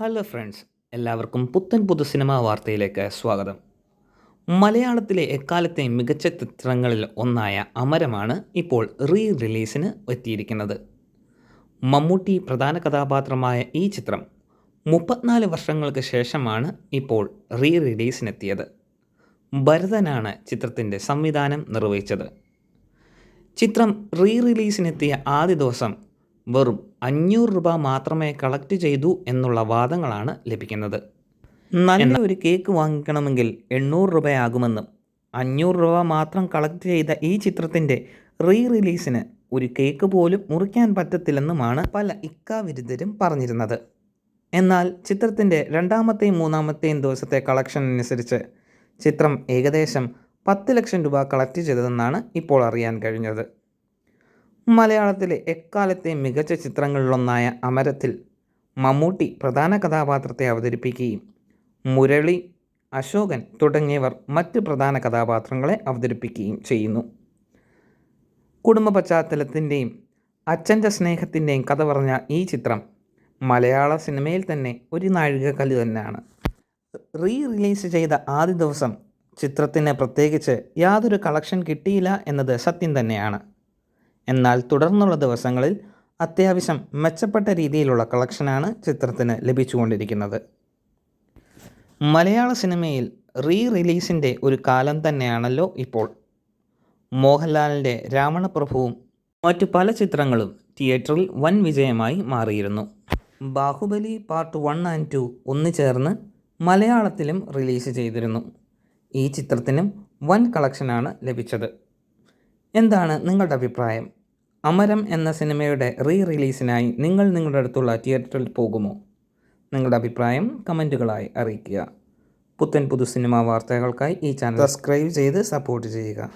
Hello friends എല്ലാവർക്കും പുത്തൻ പുതു സിനിമാ വാർത്തയിലേക്ക് സ്വാഗതം. മലയാളത്തിലെ എക്കാലത്തെ മികച്ച ചിത്രങ്ങളിൽ ഒന്നായ അമരമാണ് ഇപ്പോൾ റീ റിലീസിന് എത്തിയിരിക്കുന്നത്. മമ്മൂട്ടി പ്രധാന കഥാപാത്രമായ ഈ ചിത്രം മുപ്പത്തിനാല് വർഷങ്ങൾക്ക് ശേഷമാണ് ഇപ്പോൾ റീ റിലീസിനെത്തിയത് ഭരതനാണ് ചിത്രത്തിന്റെ സംവിധാനം നിർവഹിച്ചത്. ചിത്രം റീ റിലീസിനെത്തിയ ആദ്യ ദിവസം വെറും അഞ്ഞൂറ് രൂപ മാത്രമേ കളക്ട് ചെയ്തു എന്നുള്ള വാദങ്ങളാണ് ലഭിക്കുന്നത്. നല്ല ഒരു കേക്ക് വാങ്ങിക്കണമെങ്കിൽ എണ്ണൂറ് രൂപയാകുമെന്നും അഞ്ഞൂറ് രൂപ മാത്രം കളക്ട് ചെയ്ത ഈ ചിത്രത്തിന്റെ റീ റിലീസിന് ഒരു കേക്ക് പോലും മുറിക്കാൻ പറ്റത്തില്ലെന്നുമാണ് പല ഇക്കാവിരുദ്ധരും പറഞ്ഞിരുന്നത്. എന്നാൽ ചിത്രത്തിന്റെ രണ്ടാമത്തെയും മൂന്നാമത്തെയും ദിവസത്തെ കളക്ഷൻ അനുസരിച്ച് ചിത്രം ഏകദേശം പത്ത് ലക്ഷം രൂപ കളക്ട് ചെയ്തതെന്നാണ് ഇപ്പോൾ അറിയാൻ കഴിഞ്ഞത്. മലയാളത്തിലെ എക്കാലത്തെ മികച്ച ചിത്രങ്ങളിലൊന്നായ അമരത്തിൽ മമ്മൂട്ടി പ്രധാന കഥാപാത്രത്തെ അവതരിപ്പിക്കുകയും മുരളി അശോകൻ തുടങ്ങിയവർ മറ്റ് പ്രധാന കഥാപാത്രങ്ങളെ അവതരിപ്പിക്കുകയും ചെയ്യുന്നു. കുടുംബ പശ്ചാത്തലത്തിന്റെയും അച്ഛന്റെ സ്നേഹത്തിന്റെയും കഥ പറഞ്ഞ ഈ ചിത്രം മലയാള സിനിമയിൽ തന്നെ ഒരു നാഴികക്കല്ല് തന്നെയാണ്. റീ റിലീസ് ചെയ്ത ആദ്യ ദിവസം ചിത്രത്തിന് പ്രത്യേകിച്ച് യാതൊരു കളക്ഷൻ കിട്ടിയില്ല എന്നത് സത്യം തന്നെയാണ്. എന്നാൽ തുടർന്നുള്ള ദിവസങ്ങളിൽ അത്യാവശ്യം മെച്ചപ്പെട്ട രീതിയിലുള്ള കളക്ഷനാണ് ചിത്രത്തിന് ലഭിച്ചുകൊണ്ടിരിക്കുന്നത്. മലയാള സിനിമയിൽ റീ റിലീസിന്റെ ഒരു കാലം തന്നെയാണല്ലോ ഇപ്പോൾ. മോഹൻലാലിന്റെ രാവണപ്രഭുവും മറ്റു പല ചിത്രങ്ങളും തിയേറ്ററിൽ വൻ വിജയമായി മാറിയിരുന്നു. Baahubali part one and two ഒന്നുചേർന്ന് മലയാളത്തിലും റിലീസ് ചെയ്തിരുന്നു. ഈ ചിത്രത്തിനും വൻ കളക്ഷനാണ് ലഭിച്ചത്. എന്താണ് നിങ്ങളുടെ അഭിപ്രായം? അമരം എന്ന സിനിമയുടെ റീ റിലീസിനായി നിങ്ങൾ നിങ്ങളുടെ അടുത്തുള്ള തിയേറ്ററിൽ പോകുമോ? നിങ്ങളുടെ അഭിപ്രായം കമന്റുകളായി അറിയിക്കുക. പുത്തൻ പുതു സിനിമാ വാർത്തകൾക്കായി ഈ ചാനൽ സബ്സ്ക്രൈബ് ചെയ്ത് സപ്പോർട്ട് ചെയ്യുക.